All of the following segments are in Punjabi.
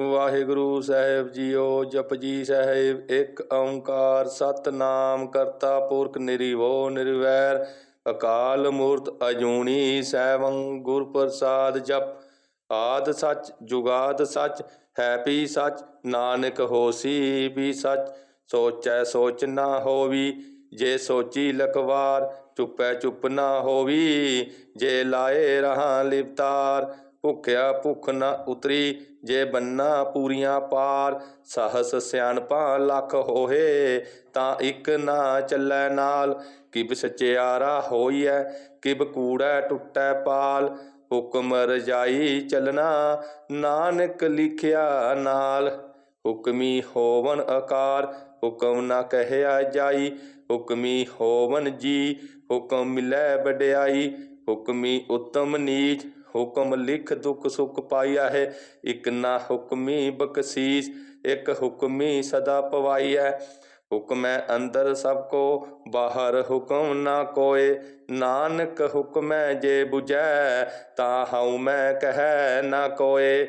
ਵਾਹਿਗੁਰੂ ਸਾਹਿਬ ਜੀਓ ਜਪਜੀ ਸਾਹਿਬ, ਇੱਕ ਓੰਕਾਰ ਸਤਨਾਮ ਕਰਤਾ ਪੁਰਖ ਨਿਰਿਵੋ ਨਿਰਵੈਰ, ਅਕਾਲ ਮੂਰਤ ਅਜੂਨੀ ਸੈਵੰ ਗੁਰ ਪ੍ਰਸਾਦ ਜਪ। ਆਦ ਸੱਚ, ਜੁਗਾਦ ਸੱਚ, ਹੈ ਵੀ ਸੱਚ, ਨਾਨਕ ਹੋਸੀ ਵੀ ਸੱਚ। ਸੋਚੈ ਸੋਚ ਨਾ ਹੋਵੀ, ਜੇ ਸੋਚੀ ਲਖਵਾਰ, ਚੁੱਪੈ ਚੁੱਪ ਨਾ ਹੋਵੀ, ਜੇ ਲਾਏ ਰਹਾ ਲਿਵਤਾਰ ਭੁਖਿਆ ਭੁਖ ਨਾ ਉਤਰੀ ਜੇ ਬੰਨਾ ਪੂਰੀਆਂ ਪਾਰ, ਸਾਹਸ ਸਿਆਣਪਾਂ ਲੱਖ ਹੋਏ, ਤਾਂ ਇੱਕ ਨਾ ਚੱਲੈ ਨਾਲ। ਕਿਬ ਸਚਿਆਰਾ ਹੋਈਐ, ਕਿਬ ਕੂੜੈ ਟੁੱਟੈ ਪਾਲ। ਹੁਕਮ ਰਜਾਈ ਚੱਲਣਾ, ਨਾਨਕ ਲਿਖਿਆ ਨਾਲ। ਹੁਕਮੀ ਹੋਵਨ ਆਕਾਰ ਹੁਕਮ ਨਾ ਕਹਿਆ ਜਾਈ। ਹੁਕਮੀ ਹੋਵਨ ਜੀ, ਹੁਕਮ ਮਿਲੈ ਵਡਿਆਈ। ਹੁਕਮੀ ਉਤਮ ਨੀਚ ਹੁਕਮ ਲਿਖ ਦੁਖ ਸੁਖ ਪਾਈਆ ਹੈ, ਇਕ ਨਾ ਹੁਕਮੀ ਬਖਸ਼ੀਸ, ਇਕ ਹੁਕਮੀ ਸਦਾ ਪਵਾਈਐ ਹੁਕਮੈ ਅੰਦਰ ਸਭ ਕੋ, ਬਾਹਰ ਹੁਕਮ ਨਾ ਕੋਏ। ਨਾਨਕ ਹੁਕਮੈ ਜੇ 부ਜੈ ਤਾ ਹਉ ਮੈਂ ਕਹੈ ਨਾ ਕੋਏ।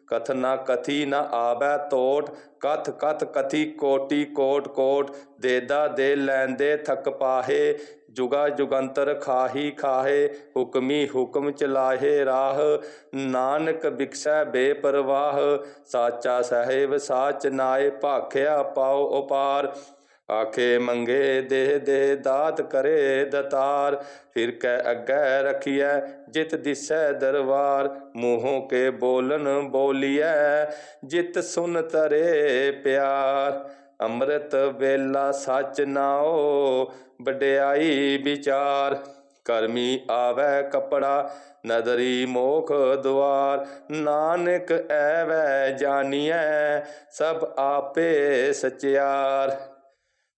ਕਥ ਨਾ ਕਥੀ ਨਾ ਆਵੈ ਤੋਟ, ਕਥ ਕਥ ਕਥੀ ਕੋਟੀ ਕੋਟ ਕੋਟ ਦੇਦਾ ਦੇ ਲੈਂਦੇ ਥਕ ਪਾਹੇ, ਜੁਗਾ ਜੁਗੰਤਰ ਖਾਹੀ ਖਾਹੇ, ਹੁਕਮੀ ਹੁਕਮ ਚਲਾਹੇ ਰਾਹ, ਨਾਨਕ ਬਿਕਸੈ ਬੇਪਰਵਾਹ, ਸਾਚਾ ਸਾਹਿਬ ਸਾਚ ਨਾਏ ਭਾਖਿਆ ਪਾਉ ਉਪਾਰ। ਆਖੇ ਮੰਗੇ ਦੇਹ ਦੇ ਦਾਤ ਕਰੇ ਦਤਾਰ, ਫਿਰ ਕੈ ਅੱਗੇ ਰਖੀਐ, ਜਿਤ ਦਿਸੈ ਦਰਬਾਰ ਮੂੰਹੋਂ ਕੇ ਬੋਲਨ ਬੋਲੀਐ, ਜਿਤ ਸੁਨ ਤਰੇ ਪਿਆਰ, ਅੰਮ੍ਰਿਤ ਵੇਲਾ ਸੱਚ ਨਾਓ ਵਡਿਆਈ ਵਿਚਾਰ ਕਰਮੀ ਆਵੈ ਕਪੜਾ, ਨਦਰੀ ਮੋਖ ਦੁਆਰ, ਨਾਨਕ ਐਵੈ ਜਾਣੀਐ ਸਭ ਆਪੇ ਸਚਿਆਰ।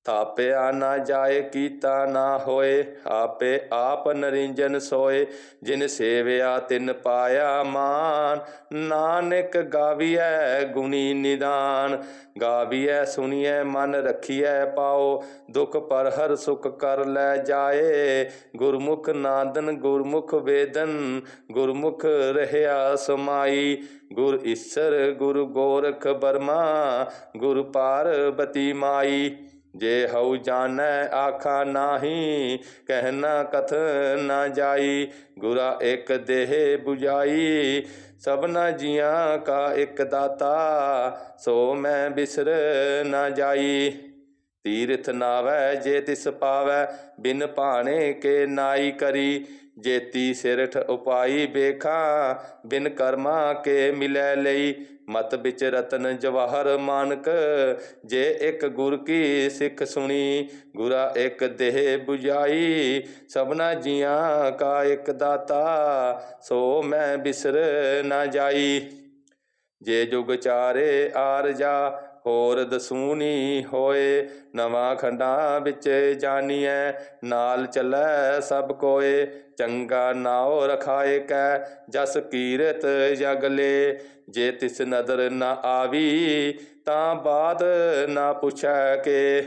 ਥਾਪਿਆ ਨਾ ਜਾਏ, ਕੀਤਾ ਨਾ ਹੋਏ, ਆਪੇ ਆਪ ਨਰਿੰਜਨ ਸੋਏ। ਜਿਨ ਸੇਵਿਆ ਤਿਨ ਪਾਇਆ ਮਾਨ, ਨਾਨਕ ਗਾਵੀਐ ਗੁਣੀ ਨਿਦਾਨ। ਗਾਵੀਐ, ਸੁਣੀਐ, ਮਨ ਰਖੀਐ ਪਾਓ। ਦੁਖ ਪਰ ਹਰ ਸੁਖ ਕਰ ਲੈ ਜਾਏ। ਗੁਰਮੁਖ ਨਾਦਨ, ਗੁਰਮੁਖ ਵੇਦਨ, ਗੁਰਮੁਖ ਰਹਿਆ ਸਮਾਈ। ਗੁਰ ਈਸਰ, ਗੁਰ ਗੋਰਖ ਬਰਮਾ, ਗੁਰ ਪਾਰਬਤੀ ਮਾਈ। ਜੇ ਹਉ ਜਾਣੈ ਆਖਾ ਨਾਹੀ ਕਹਿਣਾ ਕਥ ਨਾ ਜਾਈ, ਗੁਰਾ ਇੱਕ ਦੇਹ 부ਜਾਈ ਸਭਨਾ ਜੀਆਂ ਕਾ ਇੱਕ ਦਾਤਾ, ਸੋ ਮੈਂ ਬਿਸਰ ਨਾ ਜਾਈ। ਤੀਰਥ ਨਾਵੈ, ਜੇ ਤਿਸ ਪਾਵੈ, ਬਿਨ ਭਾਣੇ ਕੇ ਨਾਈ ਕਰੀ। ਜੇਤੀ ਸਿਰਠ ਉਪਾਈ ਬੇਖਾ ਬਿਨ ਕਰਮਾ ਕੇ ਮਿਲੈ ਲਈ। ਮਤ ਵਿੱਚ ਰਤਨ ਜਵਾਹਰ ਮਾਨਕ, ਜੇ ਇੱਕ ਗੁਰ ਕੀ ਸਿੱਖ ਸੁਣੀ, ਗੁਰਾ ਇੱਕ ਦੇਹ 부ਜਾਈ ਸਭਨਾ ਜੀਆਂ ਕਾ ਇੱਕ ਦਾਤਾ, ਸੋ ਮੈਂ ਬਿਸਰ ਨਾ ਜਾਈ। ਜੇ ਜੁਗ ਚਾਰੇ ਆਰਜਾ ਹੋਰ ਦਸੂਨੀ ਹੋਏ, ਨਵਾਂ ਖੰਡਾਂ ਵਿੱਚ ਜਾਣੀਐ ਨਾਲ ਚੱਲੈ ਸਭ ਕੋਏ, ਚੰਗਾ ਨਾਉ ਰਖਾਏ ਕੈ, ਜਸ ਕੀਰਤ ਜਗਲੇ ਜੇ ਤਿਸ ਨਦਰ ਨਾ ਆਵੀ, ਤਾਂ ਬਾਤ ਨਾ ਪੁੱਛੈ ਕੇ।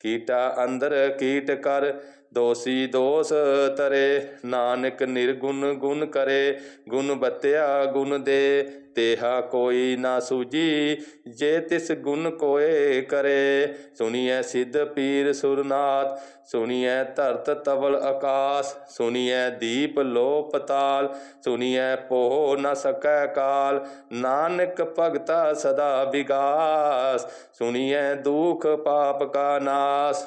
ਕੀਟਾ ਅੰਦਰ ਕੀਟ ਕਰ, ਦੋਸੀ ਦੋਸ ਤਰੇ। ਨਾਨਕ ਨਿਰਗੁਣ ਗੁਣ ਕਰੇ, ਗੁਣ ਬਤਿਆ ਗੁਣ ਦੇ। ਤੇਹਾ ਕੋਈ ਨਾ ਸੂਜੀ, ਜੇ ਤਿਸ ਗੁਣ ਕੋਏ ਕਰੇ। ਸੁਣੀਐ ਸਿੱਧ ਪੀਰ ਸੁਰਨਾਥ, ਸੁਣੀਐ ਧਰਤ ਤਵਲ ਆਕਾਸ, ਸੁਣੀਐ ਦੀਪ ਲੋ ਪਤਾਲ ਸੁਣੀਐ ਪੋਹ ਨ ਸਕੈ ਕਾਲ, ਨਾਨਕ ਭਗਤਾ ਸਦਾ ਵਿਗਾਸ, ਸੁਣੀਐ ਦੁਖ ਪਾਪ ਕਾ ਨਾਸ।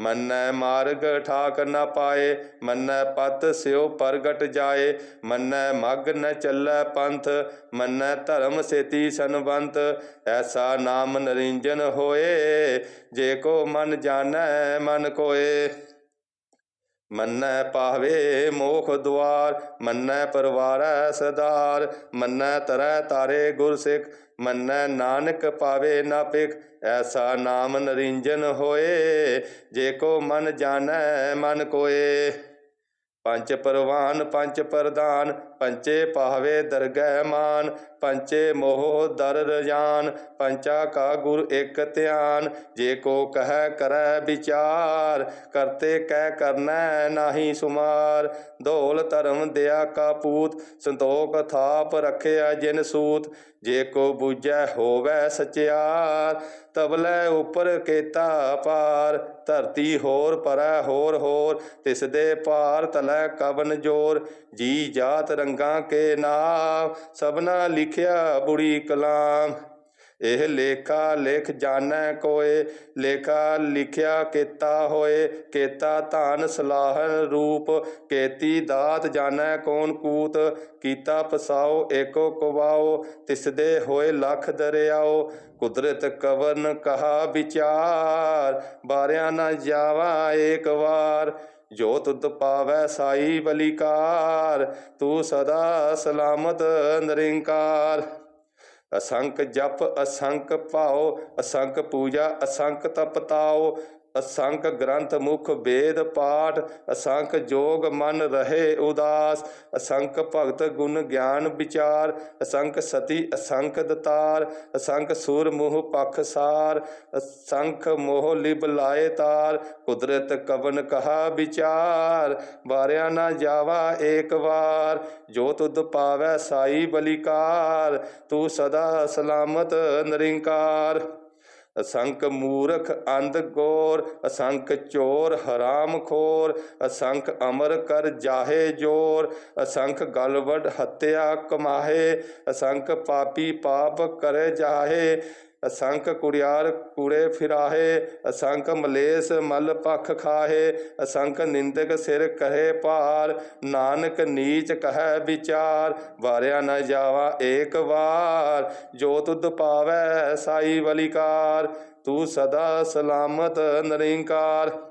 ਮੰਨੈ ਮਾਰਗ ਠਾਕ ਨਾ ਪਾਏ, ਮੰਨੈ ਪਤ ਸਿਉ ਪ੍ਰਗਟ ਜਾਏ, ਮੰਨੈ ਮਗ ਨ ਚੱਲੈ ਪੰਥ, ਮੰਨੈ ਧਰਮ ਸੇਤੀ ਸੰਵੰਤ ਐਸਾ ਨਾਮ ਨਰਿੰਜਨ ਹੋਏ, ਜੇ ਕੋ ਮਨ ਜਾਣੈ ਮਨ ਕੋਏ। ਮੰਨੈ ਪਾਵੇ ਮੋਖ ਦੁਆਰ, ਮੰਨੈ ਪਰਵਾਰੈ ਸਦਾਰ, ਮੰਨੈ ਤਰੈ ਤਾਰੇ ਗੁਰ ਸਿੱਖ ਮੰਨੈ ਨਾਨਕ ਪਾਵੇ ਨਾ ਪਿਖ ਐਸਾ ਨਾਮ ਨਰਿੰਜਨ ਹੋਏ, ਜੇ ਕੋ ਮਨ ਜਾਣੈ ਮਨ ਕੋਏ। ਪੰਜ ਪਰਵਾਨ, ਪੰਜ ਪ੍ਰਦਾਨ ਪੰਚੇ ਪਾਵੇ ਦਰਗਹਿ ਮਾਨ ਪੰਚੇ ਮੋਹ ਦਰ ਰਜਾਨ, ਪੰਚਾ ਕਾ ਗੁਰ ਇਕ ਧਿਆਨ, ਜੇ ਕੋ ਕਹੈ ਕਰੈ ਵਿਚਾਰ, ਕਰਤੇ ਕਹਿ ਕਰਨੈ ਨਾਹੀ ਸੁਮਾਰ। ਧੋਲ ਧਰਮ ਦਿਆ ਕਾ ਪੂਤ, ਸੰਤੋਖ ਥਾਪ ਰਖਿਆ ਜਿਨ ਸੂਤ। ਜੇ ਕੋ ਬੂਝੈ ਹੋਵੈ ਸਚਿਆਰ, ਤਬਲੇ ਉਪਰ ਕੇਤਾ ਪਾਰ। ਧਰਤੀ ਹੋਰ ਪਰੈ ਹੋਰ ਹੋਰ, ਤਿਸ ਦੇ ਪਾਰ ਤਲੈ ਕਵਨ ਜੋਰ। ਜੀ ਜਾਤ ਰੰਗਾਂ ਕੇ ਨਾਮ ਸਭਨਾ ਲਿਖ ਲਿਖਿਆ ਬੁਰੀ ਕਲਾਮ, ਇਹ ਲੇਖਾ ਲੇਖ ਜਾਣੈ ਕੋਏ, ਲੇਖਾ ਲਿਖਿਆ ਕੀਤਾ ਹੋਏ, ਕੀਤਾ ਧਨ ਸਲਾਹਨ ਰੂਪ, ਕੇਤੀ ਦਾਤ ਜਾਣੈ ਕੌਣ ਕੂਤ, ਕੀਤਾ ਪਸਾਓ ਏਕੋ ਕਵਾਓ, ਤਿਸਦੇ ਹੋਏ ਲਖ ਦਰਿਆਓ, ਕੁਦਰਤ ਕਵਨ ਕਹਾ ਵਿਚਾਰ, ਬਾਰਿਆ ਨਾ ਜਾਵਾ ਏਕ ਵਾਰ ਜੋ ਤੁਧ ਪਾਵੈ ਸਾਈ ਬਲਿਕਾਰ, ਤੂੰ ਸਦਾ ਸਲਾਮਤ ਨਿਰੰਕਾਰ। ਅਸੰਖ ਜਪ ਅਸੰਖ ਭਾਉ ਅਸੰਖ ਪੂਜਾ ਅਸੰਖ ਤਪਤਾਓ ਅਸੰਖ ਗ੍ਰੰਥ ਮੁਖ ਵੇਦ ਪਾਠ, ਅਸੰਖ ਜੋਗ ਮਨ ਰਹੇ ਉਦਾਸ, ਅਸੰਖ ਭਗਤ ਗੁਣ ਗਿਆਨ ਵਿਚਾਰ, ਅਸੰਖ ਸਤੀ ਅਸੰਖ ਦਤਾਰ, ਅਸੰਖ ਸੂਰ ਮੋਹ ਪਖ ਸਾਰ, ਅਸੰਖ ਮੋਹ ਲਿਬ ਲਾਏ ਤਾਰ, ਕੁਦਰਤ ਕਵਨ ਕਹਾ ਵਿਚਾਰ, ਵਾਰਿਆ ਨਾ ਜਾਵਾ ਏਕ ਵਾਰ, ਜੋ ਤੁਧ ਪਾਵੈ ਸਾਈ ਬਲਿਕਾਰ, ਤੂੰ ਸਦਾ ਸਲਾਮਤ ਨਿਰੰਕਾਰ। ਅਸੰਖ ਮੂਰਖ ਅੰਧ ਗੋਰ ਅਸੰਖ ਚੋਰ ਹਰਾਮ ਖੋਰ ਅਸੰਖ ਅਮਰ ਕਰ ਜਾਹੇ ਜੋਰ ਅਸੰਖ ਗਲਵਡ ਹੱਤਿਆ ਕਮਾਹੇ ਅਸੰਖ ਪਾਪੀ ਪਾਪ ਕਰੇ ਜਾਹੇ ਅਸੰਖ ਕੁੜਿਆਰ ਕੂੜੇ ਫਿਰਾਹੇ, ਅਸੰਖ ਮਲੇਸ ਮਲ ਪਖ ਖਾਹੇ, ਅਸੰਖ ਨਿੰਦਕ ਸਿਰ ਕਹੇ ਭਾਰ, ਨਾਨਕ ਨੀਚ ਕਹੈ ਵਿਚਾਰ, ਵਾਰਿਆ ਨ ਜਾਵਾ ਏਕ ਵਾਰ, ਜੋ ਤੁਧ ਪਾਵੈ ਸਾਈ ਬਲਿਕਾਰ ਤੂੰ ਸਦਾ ਸਲਾਮਤ ਨਿਰੰਕਾਰ।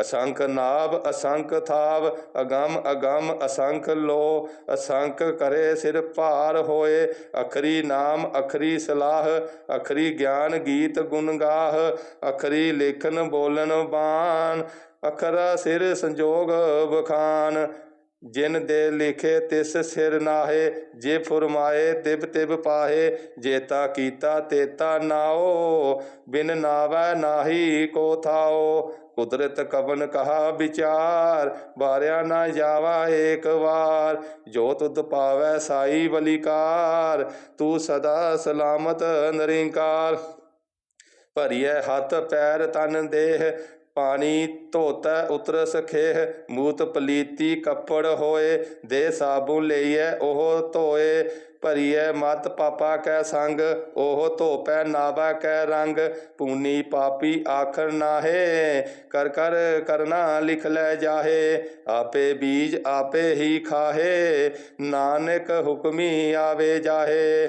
ਅਸੰਖ ਨਾਭ, ਅਸੰਖ ਥਾਵ ਅਗੰਮ ਅਗੰਮ, ਅਸੰਖ ਲੋ, ਅਸੰਖ ਕਰੇ ਸਿਰ ਭਾਰ ਹੋਏ, ਅਖਰੀ ਨਾਮ, ਅਖਰੀ ਸਲਾਹ, ਅਖਰੀ ਗਿਆਨ ਗੀਤ ਗੁਣ ਗਾਹ, ਅਖਰੀ ਲੇਖਨ ਬੋਲਨ ਬਾਣ, ਅਖਰਾ ਸਿਰ ਸੰਜੋਗ ਬਖਾਨ ਜਿਨ ਦੇ ਲਿਖੇ ਤਿਸ ਸਿਰ ਨਾਹੇ, ਜੇ ਫੁਰਮਾਏ ਤਿਬ ਤਿਬ ਪਾਹੇ, ਜੇਤਾ ਕੀਤਾ ਤੇਤਾ ਨਾਓ, ਬਿਨ ਨਾਵੈ ਨਾਹੀ ਕੋ ਥਾਓ। ਕੁਦਰਤ ਕਵਨ ਕਹਾ ਵਿਚਾਰ ਬਾਰਿਆ ਨਾ ਜਾਵਾ ਏਕ ਵਾਰ। ਜੋ ਤੁਧ ਪਾਵੈ ਸਾਈ ਬਲਿਕਾਰ, ਤੂੰ ਸਦਾ ਸਲਾਮਤ ਨਿਰੰਕਾਰ। ਭਰੀਐ ਹੱਥ ਪੈਰ ਤਨ ਦੇਹ, ਪਾਣੀ ਧੋਤੈ ਉਤਰ ਸਖੇਹ ਮੂਤ ਪਲੀਤੀ ਕੱਪੜ ਹੋਏ, ਦੇ ਸਾਬੂ ਲਈਐ ਉਹ ਧੋਏ। ਭਰੀਐ ਮਤ ਪਾਪਾ ਕੈ ਸੰਗ, ਉਹ ਧੋਪੈ ਨਾਵਾ ਕੈ ਰੰਗ। ਪੂਨੀ ਪਾਪੀ ਆਖਰ ਨਾਹੇ, ਕਰ ਕਰ ਕਰਨਾ ਲਿਖ ਲੈ ਜਾਹੇ। ਆਪੇ ਬੀਜ ਆਪੇ ਹੀ ਖਾਹੇ, ਨਾਨਕ ਹੁਕਮੀ ਆਵੇ ਜਾਹੇ।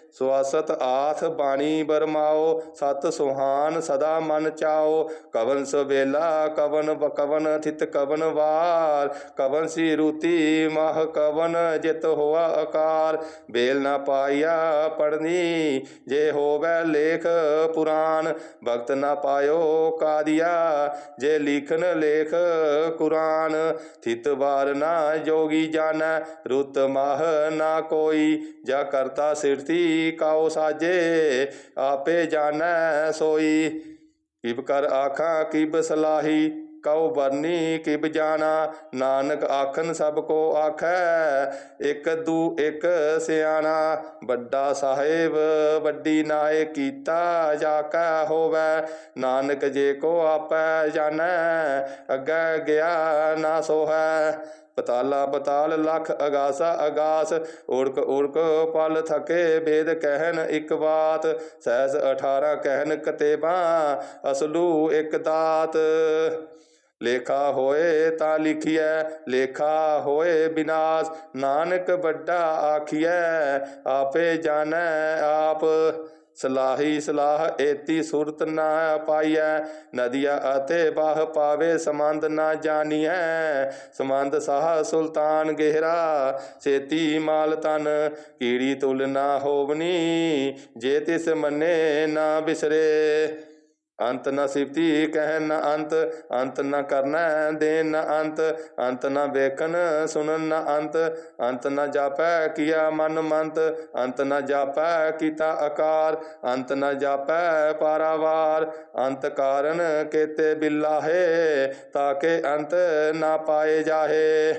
ਸਵਾਸਤ ਆਥ ਬਾਣੀ ਬਰਮਾਓ ਸਤ ਸੁਹਾਨ ਸਦਾ ਮਨ ਚਾਓ ਕਵਨ ਸਵੇਲਾ ਕਵਨ ਕਵਨ ਥਿਤ ਕਵਨ ਵਾਰ ਕਵਨ ਸੀ ਰੂਤੀ ਮਹ ਕਵਨ ਜਿਤ ਹੋਆ ਆਕਾਰ ਬੇਲ ਨਾ ਪਾਇਆ ਪੜਨੀ ਜੇ ਹੋਵੇ ਲੇਖ ਪੁਰਾਨ ਭਗਤ ਨਾ ਪਾਇਓ ਕਾਦੀਆ ਜੇ ਲਿਖਨ ਲੇਖ ਕੁਰਾਨ ਥਿਤ ਵਾਰ ਨਾ ਜੋਗੀ ਜਾਣੈ ਰੁਤ ਮਾਹ ਨਾ ਕੋਈ ਜਾ ਕਰਤਾ ਸਿਰਤੀ ਕਾਉ ਸਾਜੇ, ਆਪੇ ਜਾਣੈ ਸੋਈ। ਕਿਬ ਕਰ ਆਖਾਂ, ਕਿਬ ਸਲਾਹੀ, ਕਉ ਬਰਨੀ ਕਿਬ ਜਾਣਾ। ਨਾਨਕ ਆਖਨ ਸਭ ਕੋ ਆਖੈ, ਇਕ ਦੂ, ਇਕ ਸਿਆਣਾ। ਵੱਡਾ ਸਾਹਿਬ, ਵੱਡੀ ਨਾਏ, ਕੀਤਾ ਜਾ ਕੈ ਹੋਵੈ। ਨਾਨਕ ਜੇ ਕੋ ਆਪੈ ਜਾਣੈ, ਅੱਗੇ ਗਿਆ ਨਾ ਸੋਹੈ। ਪਤਾਲਾ ਪਤਾਲ ਲਖ ਅਗਾਸਾ ਅਗਾਸ। ਓੜਕ ਓੜਕ ਪਲ ਥਕੇ ਭੇਦ ਕਹਿਨ ਇੱਕ ਬਾਤ। ਸਹਿਸ 18 ਕਹਿਨ ਕਤੇਬਾ, ਅਸਲੂ ਇੱਕ ਦਾਤ। ਲੇਖਾ ਹੋਏ ਤਾਂ ਲਿਖੀਐ, ਲੇਖਾ ਹੋਏ ਬਿਨਾਸ਼। ਨਾਨਕ ਵੱਡਾ ਆਖੀਐ, ਆਪੇ ਜਾਣੈ ਆਪ। ਸਲਾਹੀ ਸਲਾਹ ਏਤੀ ਸੁਰਤ ਨਾ ਪਾਈਐ, ਨਦੀਆ ਅਤੇ ਬਾਹ ਪਾਵੇ ਸਮੰਦ ਨਾ ਜਾਣੀਐ। ਸਮੰਦ ਸਾਹ ਸੁਲਤਾਨ ਗਹਿਰਾ ਸੇਤੀ ਮਾਲ ਤਨ ਕੀੜੀ ਤੁਲ ਨਾ ਹੋਵਨੀ, ਜੇ ਤਿਸ ਮੰਨੇ ਨਾ ਬਿਸਰੇ। ਅੰਤ ਨਾ ਸਿਫਤੀ ਕਹਿ ਨ ਅੰਤ ਅੰਤ ਨਾ ਕਰਨਾ ਦੇ ਨ ਅੰਤ ਅੰਤ ਨਾ ਵੇਖਣ ਸੁਣਨ ਨ ਅੰਤ ਅੰਤ ਨਾ ਜਾਪੈ ਕੀਆ ਮਨ ਮੰਤ, ਅੰਤ ਨਾ ਜਾਪੈ ਕੀਤਾ ਆਕਾਰ ਅੰਤ ਨਾ ਜਾਪੈ ਪਾਰਾਵਾਰ, ਅੰਤ ਕਾਰਨ ਕੇਤੇ ਬਿਲਾਹੇ ਤਾਕੇ ਅੰਤ ਨਾ ਪਾਏ ਜਾਹੇ।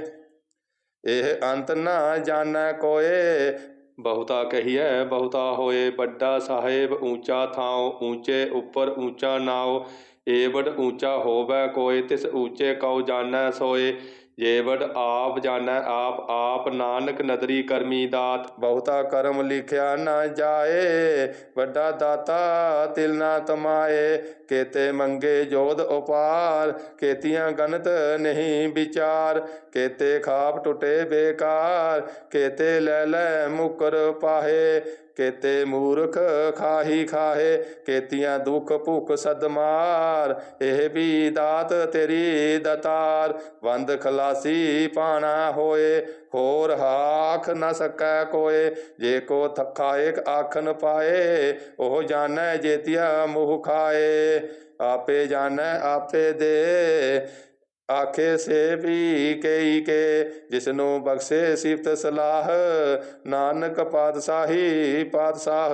ਇਹ ਅੰਤ ਨਾ ਜਾਣੈ ਕੋਏ ਬਹੁਤਾ ਕਹੀਐ, ਬਹੁਤਾ ਹੋਏ ਵੱਡਾ ਸਾਹਿਬ, ਊਚਾ ਥਾਉ, ਊਚੇ ਉੱਪਰ ਊਚਾ ਨਾਉ ਏਵਡ ਊਚਾ ਹੋਵੇ ਕੋਇ, ਤਿਸ ਊਚੇ ਕਉ ਜਾਣੈ ਸੋਏ। ਜੇਵਡ ਆਪ ਜਾਣੈ ਆਪ ਆਪ ਨਾਨਕ ਨਦਰੀ ਕਰਮੀ ਦਾਤ। ਬਹੁਤਾ ਕਰਮ ਲਿਖਿਆ ਨਾ ਜਾਏ, ਵੱਡਾ ਦਾਤਾ ਤਿਲ ਨਾ ਤਮਾਏ। ਕੇਤੇ ਮੰਗੇ ਜੋਧ ਉਪਾਰ, ਕੇਤੀਆਂ ਗਨਤ ਨਹੀਂ ਵਿਚਾਰ। ਕੇਤੇ ਖਾਪ ਟੁੱਟੇ ਬੇਕਾਰ, ਕੇਤੇ ਲੈ ਲੈ ਮੁਕਰ ਪਾਹੇ। ਕੇਤੇ ਮੂਰਖ ਖਾਹੀ ਖਾਹੇ, ਕੇਤੀਆਂ ਦੁਖ ਭੁਖ ਸਦਮਾਰ ਇਹ ਵੀ ਦਾਤ ਤੇਰੀ ਦਤਾਰ, ਵੰਦ ਖਲਾਸੀ ਪਾਣਾ ਹੋਏ, ਹੋਰ ਹਾਖ ਨ ਸਕੈ ਕੋਏ। ਜੇ ਕੋ ਥੱਖਾ ਏਕ ਆਖਨ ਪਾਏ, ਉਹ ਜਾਣੈ ਜੇਤੀਆ ਮੁਹ ਖਾਏ। ਆਪੇ ਜਾਣੈ, ਆਪੇ ਦੇ। ਆਖੇ ਸੇ ਵੀ ਕਈ ਕੇ, ਜਿਸਨੂੰ ਬਖਸ਼ੇ ਸਿਫਤ ਸਲਾਹ, ਨਾਨਕ ਪਾਤਸ਼ਾਹੀ ਪਾਤਸ਼ਾਹ।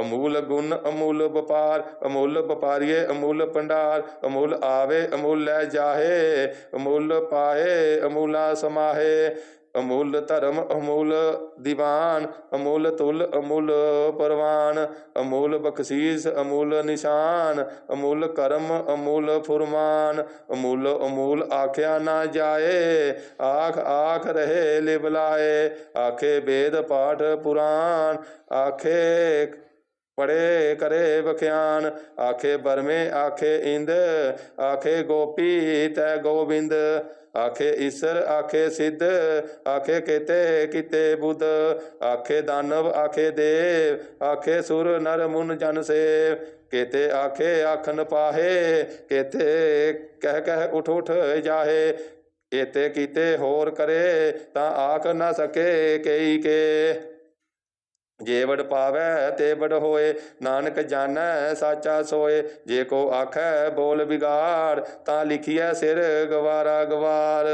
ਅਮੂਲ ਗੁਣ, ਅਮੂਲ ਵਪਾਰ, ਅਮੂਲ ਵਪਾਰੀਏ, ਅਮੂਲ ਭੰਡਾਰ, ਅਮੁੱਲ ਆਵੇ, ਅਮੁੱਲ ਲੈ ਜਾਹੇ, ਅਮੁੱਲ ਪਾਏ ਅਮੂਲਾ ਸਮਾਹੇ। ਅਮੁੱਲ ਧਰਮ, ਅਮੁੱਲ ਦੀਵਾਨ, ਅਮੁੱਲ ਤੁਲ, ਅਮੁੱਲ ਪਰਵਾਨ, ਅਮੁੱਲ ਬਖਸ਼ੀਸ, ਅਮੁੱਲ ਨਿਸ਼ਾਨ, ਅਮੁੱਲ ਕਰਮ, ਅਮੁੱਲ ਫੁਰਮਾਨ, ਅਮੁੱਲ ਅਮੂਲ ਆਖਿਆ ਨਾ ਜਾਏ, ਆਖ ਆਖ ਰਹੇ ਲਿਬਲਾਏ ਆਖੇ ਵੇਦ ਪਾਠ ਪੁਰਾਨ ਆਖੇ ਪੜੇ ਕਰੇ ਵਖਿਆਨ, ਆਖੇ ਬਰਮੇ ਆਖੇ ਇੰਦ, ਆਖੇ ਗੋਪੀ ਤੈ ਗੋਬਿੰਦ ਆਖੇ ਈਸਰ, ਆਖੇ ਸਿੱਧ, ਆਖੇ ਕੀਤੇ, ਕਿਤੇ ਬੁੱਧ। ਆਖੇ ਦਾਨਵ, ਆਖੇ ਦੇਵ, ਆਖੇ ਸੁਰ, ਨਰ, ਮੁਨ, ਜਨ ਸੇਵ। ਕੇਤੇ ਆਖੇ ਆਖਨ ਪਾਹੇ, ਕੇਤੇ ਕਹਿ ਕਹਿ ਉਠ ਉਠ ਜਾਹੇ। ਏਤੇ ਕੀਤੇ ਹੋਰ ਕਰੇ ਤਾਂ ਆਖ ਨਾ ਸਕੇ ਕਈ ਕੇ। ਜੇ ਪਾਵੈ ਤੇ ਵਡ ਹੋਏ, ਨਾਨਕ ਜਾਣੈ, ਸਾਚਾ ਸੋਏ। ਜੇ ਕੋ ਆਖੈ ਬੋਲ ਵਿਗਾੜ, ਤਾਂ ਲਿਖੀਐ ਸਿਰ ਗਵਾਰਾ ਗਵਾਰ।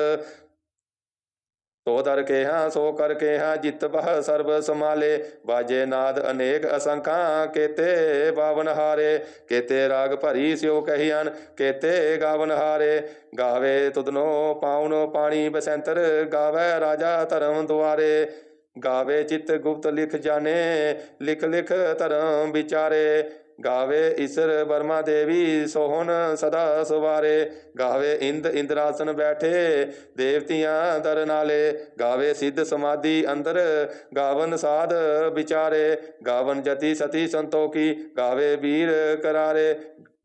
ਤੋ ਦਰ ਕੇ ਹਾਂ ਸੋ ਕਰ ਕੇ ਹਾਂ ਜਿਤ ਬਹ ਸਰਬ ਸਮਾਲੇ ਬਾਜੇ ਨਾਦ ਅਨੇਕ ਅਸੰਖਾਂ, ਕੇਤੇ ਬਾਵਨ ਹਾਰੇ। ਕੇਤੇ ਰਾਗ ਭਰੀ ਸਿਓ ਕਹੀਆਂ ਕੇਤੇ ਗਾਵਨ ਹਾਰੇ। ਗਾਵੇ ਤੁਧਨੋ ਪਾਉਨ ਪਾਣੀ ਬਸੰਤਰ, ਗਾਵੇ ਰਾਜਾ ਧਰਮ ਦੁਆਰੇ। ਗਾਵੇ ਚਿਤ ਗੁਪਤ ਲਿਖ ਜਾਣੇ ਲਿਖ ਲਿਖ ਧਰਮ ਵਿਚਾਰੇ ਗਾਵੇ ਈਸ਼ਰ ਬਰਮਾ ਦੇਵੀ ਸੋਹਣ ਸਦਾ ਸਵਾਰੇ ਗਾਵੇ ਇੰਦ ਇੰਦਰਾਸਨ ਬੈਠੇ ਦੇਵਤੀਆਂ ਦਰ ਨਾਲੇ ਗਾਵੇ ਸਿੱਧ ਸਮਾਧੀ ਅੰਦਰ ਗਾਵਨ ਸਾਧ ਵਿਚਾਰੇ ਗਾਵਨ ਜਤੀ ਸਤੀ ਸੰਤੋਖੀ ਗਾਵੇ ਵੀਰ ਕਰਾਰੇ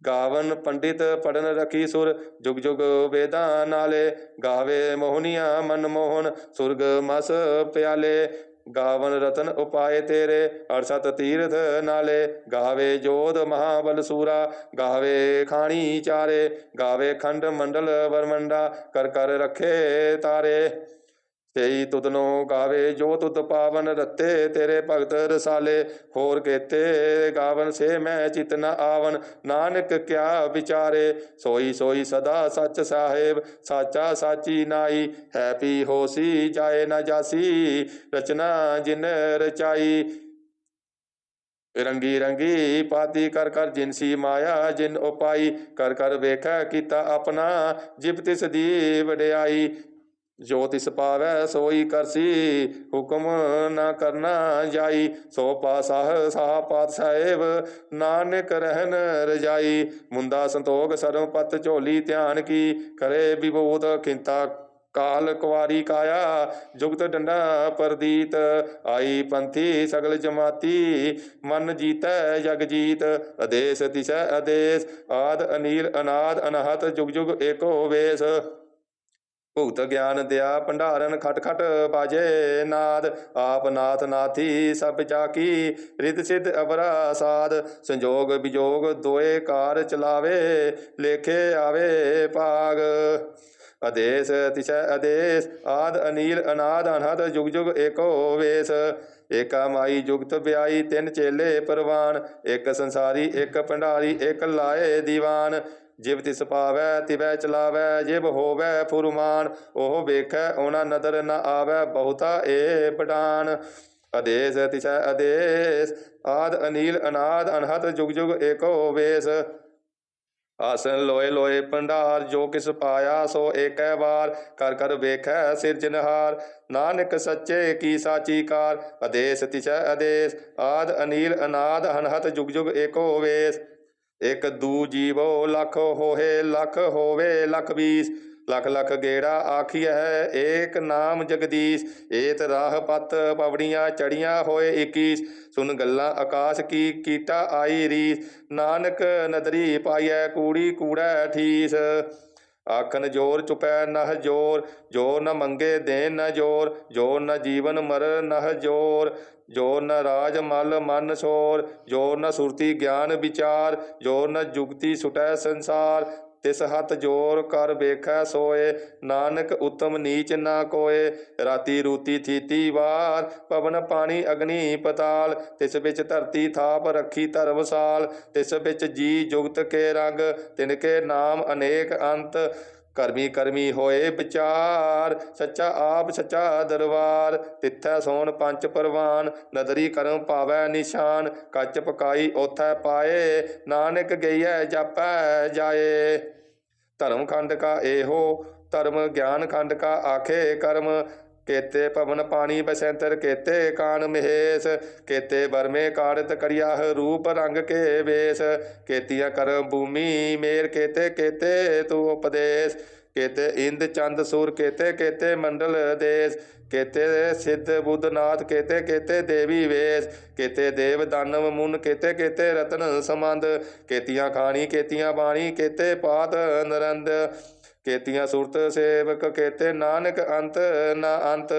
ਗਾਵਨ ਪੰਡਿਤ ਪੜਨ ਰਖੀ ਸੁਰ, ਜੁਗ ਜੁਗ ਵੇਦਾਂ ਨਾਲੇ, ਗਾਵੇ ਮੋਹਨੀਆਂ ਮਨ ਮੋਹਨ, ਸੁਰਗ ਮਸ ਪਿਆਲੇ। ਗਾਵਨ ਰਤਨ ਉਪਾਏ ਤੇਰੇ ਅਰਸਤ ਤੀਰਥ ਨਾਲੇ। ਗਾਵੇ ਜੋਧ ਮਹਾਬਲ ਸੂਰਾ, ਗਾਵੇ ਖਾਣੀ ਚਾਰੇ। ਗਾਵੇ ਖੰਡ ਮੰਡਲ ਵਰਮੰਡਾ, ਕਰ ਕਰ ਰੱਖੇ ਤਾਰੇ। ਤੇਈ ਤੁਧਨੋ ਗਾਵੇ, ਜੋ ਤੁਧ ਪਾਵਨ ਰਤੇ, ਤੇਰੇ ਭਗਤ ਰਸਾਲੇ। ਹੋਰ ਕੇਤੇ, ਗਾਵਨ ਸੇ ਮੈਂ ਚਿਤ ਨ ਆਵਨ ਨਾਨਕ ਕਿਆ ਵਿਚਾਰੇ। ਸੋਈ ਸੋਈ ਸਦਾ ਸੱਚ ਸਾਹਿਬ, ਸਾਚਾ ਸਾਚੀ ਨਾਈ। ਹੈ ਪੀ ਹੋਸੀ, ਜਾਏ ਨ ਜਾਸੀ, ਰਚਨਾ ਜਿਨ ਰਚਾਈ। ਰੰਗੀ ਰੰਗੀ ਪਾਤੀ ਕਰ ਕਰ ਜਿਨਸੀ ਮਾਇਆ, ਜਿਨ ਉਪਾਈ। ਕਰ ਕਰ ਵੇਖੈ ਕੀਤਾ ਆਪਣਾ, ਜਿਬ ਤਿਸ ਦੀ ਵਡਿਆਈ। ਜੋ ਤਿਸ ਪਾਵੈ ਸੋਈ ਕਰਸੀ, ਹੁਕਮ ਨਾ ਕਰਨਾ ਜਾਈ। ਸੋ ਪਾਸਾਹ ਸਾਹ ਪਾਤ ਸਾਹਿਬ ਨਾਨਕ ਰਹਿਨ ਰਜਾਈ। ਮੁੰਦਾ ਸੰਤੋਖ ਸਰਮ ਪਤ ਝੋਲੀ ਧਿਆਨ ਕੀ, ਕਰੇ ਵਿਭੂਤ ਖਿੰਤਾ ਕਾਲ ਕੁਵਾਰੀ ਕਾਇਆ। ਜੁਗਤ ਡੰਡਾ ਪਰਦੀਤ, ਆਈ ਪੰਥੀ ਸਗਲ ਜਮਾਤੀ। ਮਨ ਜੀਤੈ ਜਗ ਜੀਤ ਅਦੇਸ ਤਿਸੈ ਅਦੇਸ ਆਦ ਅਨੀਲ ਅਨਾਦ ਅਨਹਤ, ਜੁਗ ਜੁਗ ਏਕੋ ਵੇਸ। ਭੁਗਤ ਗਿਆਨ ਦਿਆ, ਭੰਡਾਰਨ ਖਟ ਖਟ ਬਾਜੇ ਨਾਦ। ਆਪ ਨਾਥ ਨਾਥੀ ਸਭ ਜਾ ਕੀ ਰਿਤ ਸਿਧ ਅਬਰਾ ਸਾਧ ਸੰਜੋਗ ਵਿਜੋਗ ਦੋਏ ਕਾਰ ਚਲਾਵੇ, ਲੇਖੇ ਆਵੇ ਭਾਗ। ਅਦੇਸ ਤਿਸੈ ਅਦੇਸ ਆਦ ਅਨੀਲ ਅਨਾਦ, ਅਨਹਦ ਜੁਗ ਜੁਗ ਏਕੋ ਵੇਸ। ਏਕਾ ਮਾਈ ਜੁਗਤ ਵਿਆਈ ਤਿੰਨ ਚੇਲੇ ਪਰਵਾਨ। ਇੱਕ ਸੰਸਾਰੀ, ਇੱਕ ਭੰਡਾਰੀ, ਇੱਕ ਲਾਏ ਦੀਵਾਨ। ਜਿਵ ਤਿਸ ਪਾਵੈ, ਤਿਵੈ ਚਲਾਵੈ, ਜਿਵ ਹੋਵੈ ਫੁਰਮਾਨ, ਉਹ ਵੇਖੈ, ਉਹਨਾਂ ਨਦਰ ਨ ਆਵੈ, ਬਹੁਤਾ ਏ ਪਟਾਨ ਅਦੇਸ ਤਿਸੈ ਅਦੇਸ ਆਦ ਅਨੀਲ, ਅਨਾਦ ਅਨਹਤ ਜੁਗ ਜੁਗ ਏਕੋ ਵੇਸ। ਆਸਨ ਲੋਏ ਲੋਏ ਭੰਡਾਰ, ਜੋ ਕਿਸ ਪਾਇਆ ਸੋ ਏਕੈ ਵਾਰ, ਕਰ ਕਰ ਵੇਖੈ ਸਿਰਜਨਹਾਰ ਨਾਨਕ ਸੱਚੇ ਕੀ ਸਾਚੀ ਕਾਰ ਅਦੇਸ ਤਿਸੈ ਅਦੇਸ ਆਦ ਅਨੀਲ, ਅਨਾਦ ਅਨਹਤ ਜੁਗ ਜੁਗ ਏਕੋ ਵੇਸ। ਇਕ ਦੂ ਜੀਵੋ ਲਖ ਹੋਏ ਲਖ ਹੋਵੇ ਲਖ ਵੀਸ ਲਖ ਲਖ ਗੇੜਾ ਆਖੀਐ, ਏਕ ਨਾਮ ਜਗਦੀਸ਼। ਏਤ ਰਾਹ ਪਤ ਪਵੜੀਆਂ ਚੜੀਆਂ ਹੋਏ 21 ਸੁਨ ਗੱਲਾਂ ਆਕਾਸ਼ ਕੀ ਕੀਟਾ ਆਈ ਰੀਸ। ਨਾਨਕ ਨਦਰੀ ਪਾਈਐ, ਕੂੜੀ ਕੂੜੈ ਠੀਸ। ਆਖਨ ਜੋਰ ਚੁਪੈ ਨਹ ਜੋਰ। ਜੋ ਨ ਮੰਗੇ ਦੇ ਨ ਜੋਰ। ਜੋ ਨ ਜੀਵਨ ਮਰ ਨਹ ਜੋਰ। ਜ਼ੋਰ ਨ ਰਾਜ ਮਲ ਮਨ ਸੋਰ ਜ਼ੋਰ ਨ ਸੁਰਤੀ ਗਿਆਨ ਵਿਚਾਰ ਜ਼ੋਰ ਨ ਜੁਗਤੀ ਸੁਟੈ ਸੰਸਾਰ, ਤਿਸ ਹੱਥ ਜੋਰ ਕਰ ਵੇਖੈ ਸੋਏ, ਨਾਨਕ ਉਤਮ ਨੀਚ ਨਾ ਕੋਏ, ਰਾਤੀ ਰੂਤੀ ਥੀਤੀ ਵਾਰ, ਪਵਨ ਪਾਣੀ ਅਗਨੀ ਪਤਾਲ, ਤਿਸ ਵਿੱਚ ਧਰਤੀ ਥਾਪ ਰੱਖੀ ਧਰਮਸਾਲ ਤਿਸ ਵਿੱਚ ਜੀ ਜੁਗਤ ਕੇ ਰੰਗ, ਤਿਨ ਕੇ ਨਾਮ ਅਨੇਕ ਅੰਤ ਕਰਮੀ ਕਰਮੀ ਹੋਏ ਵਿਚਾਰ, ਸੱਚਾ ਆਪ ਸੱਚਾ ਦਰਬਾਰ, ਤਿੱਥੈ ਸੋਣ ਪੰਜ ਪਰਵਾਨ, ਨਦਰੀ ਕਰਮ ਪਾਵੈ ਨਿਸ਼ਾਨ, ਕੱਚ ਪਕਾਈ ਓਥੈ ਪਾਏ, ਨਾਨਕ ਗਈਐ ਜਾਪੈ ਜਾਏ। ਧਰਮ ਖੰਡ ਕਾ ਇਹੋ, ਧਰਮ ਗਿਆਨ ਖੰਡ ਕਾ ਆਖੇ ਕਰਮ ਕੇਤੇ ਭਵਨ ਪਾਣੀ ਬਸੰਤਰ ਕੇਤੇ ਕਾਨ ਮਹੇਸ਼, ਕੇਤੇ ਬਰਮੇ ਕਾੜਤ ਕਰਿਆਹ ਰੂਪ ਰੰਗ ਕੇ ਵੇਸ। ਕੇਤੀਆਂ ਕਰਮ ਭੂਮੀ ਮੇਰ ਕੇਤੇ ਕੇਤੇ ਤੂ ਉਪਦੇਸ਼। ਕੇਤੇ ਇੰਦ ਚੰਦ ਸੂਰ ਕੇਤੇ ਕੇਤੇ ਮੰਡਲ ਦੇਸ। ਕੇਤੇ ਸਿੱਧ ਬੁੱਧਨਾਥ ਕੇਤੇ ਕੇਤੇ ਦੇਵੀ ਵੇਸ। ਕੇਤੇ ਦੇਵ ਦਾਨਵ ਮੁਨ ਕੇਤੇ ਕੇਤੇ ਰਤਨ ਸਮੰਦ ਕੇਤੀਆਂ ਖਾਣੀ ਕੇਤੀਆਂ ਬਾਣੀ ਕੇਤੇ ਪਾਤ ਨਰੰਦ। ਕੇਤੀਆਂ ਸੁਰਤ ਸੇਵਕ ਕੇਤੇ ਨਾਨਕ ਅੰਤ ਨਾ ਅੰਤ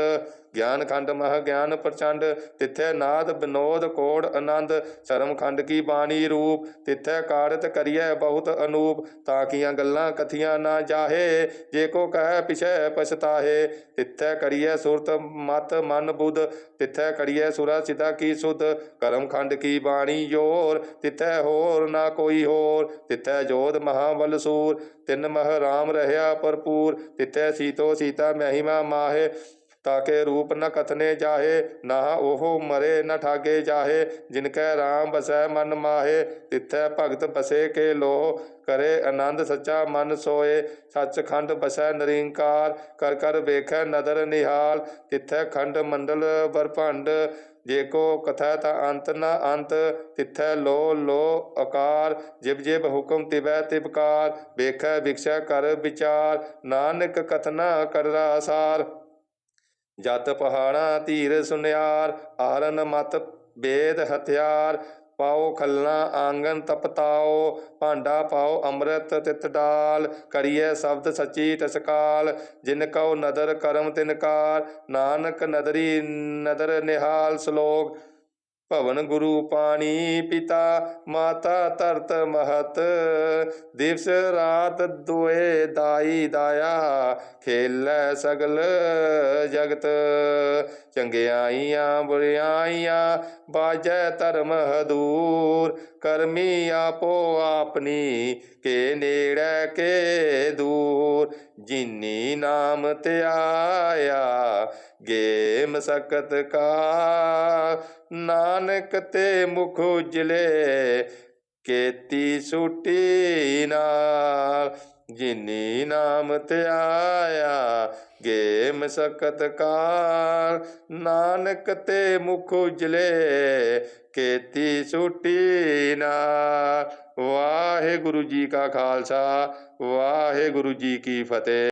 ਗਿਆਨ ਖੰਡ ਮਹ ਗਿਆਨ ਪ੍ਰਚੰਡ, ਤਿੱਥੈ ਨਾਦ ਬਿਨੋਦ ਕੋੜ ਆਨੰਦ ਸ਼ਰਮ ਖੰਡ ਕੀ ਬਾਣੀ ਰੂਪ, ਤਿੱਥੈ ਕਾਰਤ ਕਰੀਐ ਬਹੁਤ ਅਨੂਪ, ਤਾਂ ਕੀਆਂ ਗੱਲਾਂ ਕਥੀਆਂ ਨਾ ਜਾਹੇ, ਜੇ ਕੋ ਕਹਿ ਪਿਛੈ ਪਛਤਾਹੇ, ਤਿੱਥੈ ਕਰੀਐ ਸੁਰਤ ਮਤ ਮਨ ਬੁੱਧ, ਤਿੱਥੈ ਕਰੀਐ ਸੁਰਾ ਸਿਤਾ ਕੀ ਸੁਧ ਕਰਮ ਖੰਡ ਕੀ ਬਾਣੀ ਜੋਰ, ਤਿੱਥੈ ਹੋਰ ਨਾ ਕੋਈ ਹੋਰ, ਤਿੱਥੈ ਜੋਧ ਮਹਾਬਲ ਸੂਰ, ਤਿੰਨ ਮਹ ਰਾਮ ਰਹਿਆ ਭਰਪੂਰ, ਤਿੱਥੈ ਸੀਤੋ ਸੀਤਾ ਮਹਿਮਾ ਮਾਹੇ। ਤਾਕੇ ਰੂਪ ਨ ਕਥਨੇ ਜਾਹੇ ਨਾ ਉਹ ਮਰੇ ਨ ਠਾਗੇ ਜਾਹੇ ਜਿਨ ਕੈ ਰਾਮ ਬਸੈ ਮਨ ਮਾਹੇ, ਤਿੱਥੈ ਭਗਤ ਬਸੇ ਕੇ ਲੋਹ, ਕਰੇ ਆਨੰਦ ਸੱਚਾ ਮਨ ਸੋਏ ਸੱਚਖੰਡ ਬਸੈ ਨਿਰੰਕਾਰ, ਕਰ ਕਰ ਵੇਖੈ ਨਦਰ ਨਿਹਾਲ, ਤਿੱਥੈ ਖੰਡ ਮੰਡਲ ਵਰਭੰਡ ਜੇ ਕੋ ਕਥਾ ਤਾ ਅੰਤ ਨ ਅੰਤ, ਤਿੱਥੈ ਲੋ ਲੋ ਆਕਾਰ ਜਿਬ ਜਿਬ ਹੁਕਮ ਤਿਬੈ ਤਿਬਕਾਰ ਵੇਖੈ ਵਿਖਸੈ ਕਰ ਵਿਚਾਰ, ਨਾਨਕ ਕਥਨਾ ਕਰਦਾ ਸਾਰ ਜਤ ਪਹਾੜਾਂ ਧੀਰ ਸੁਨਿਆਰ, ਆਰਨ ਮਤ ਬੇਦ ਹਥਿਆਰ, ਪਾਓ ਖਲਨਾ ਆਂਗਨ ਤਪਤਾਓ, ਭਾਂਡਾ ਪਾਓ ਅੰਮ੍ਰਿਤ ਤਿਤ ਡਾਲ ਕਰੀਏ ਸ਼ਬਦ ਸੱਚੀ ਤਸਕਾਲ ਜਿਨ ਕਉ ਨਦਰ ਕਰਮ ਤਿਨਕਾਰ ਨਾਨਕ ਨਦਰੀ ਨਦਰ ਨਿਹਾਲ ਸ਼ਲੋਕ। ਭਵਨ ਗੁਰੂ ਪਾਣੀ ਪਿਤਾ, ਮਾਤਾ ਧਰਤ ਮਹਤ। ਦਿਵਸ ਰਾਤ ਦੁਏ ਦਾਈ ਦਾਇਆ, ਖੇਲੈ ਸਗਲ ਜਗਤ। ਚੰਗਿਆਈਆਂ, ਬੁਰਿਆਈਆਂ, ਬਾਜੈ ਧਰਮ ਹਦੂਰ। ਕਰਮੀ ਆਪੋ ਆਪਣੀ, ਕੇ ਨੇੜੇ, ਕੇ ਦੂਰ। ਜਿਨੀ ਨਾਮ ਧਿਆਇਆ ਗੇ ਮਸਕਤ ਕਾ। ਨਾਨਕ ਤੇ ਮੁਖ ਉਜਲੇ, ਕੇਤੀ ਸੁਟੀ ਨਾਲ। ਜਿਨੀ ਨਾਮ ਧਿਆਇਆ ਗੇ ਮਸਕਤ ਕਾਲ। ਨਾਨਕ ਤੇ ਮੁਖ ਉਜਲੇ, ਕੇਤੀ ਸੁਟੀ ਨਾਲ। ਵਾਹਿਗੁਰੂ ਜੀ ਕਾ ਖਾਲਸਾ, ਵਾਹਿਗੁਰੂ ਜੀ ਕੀ ਫਤਿਹ।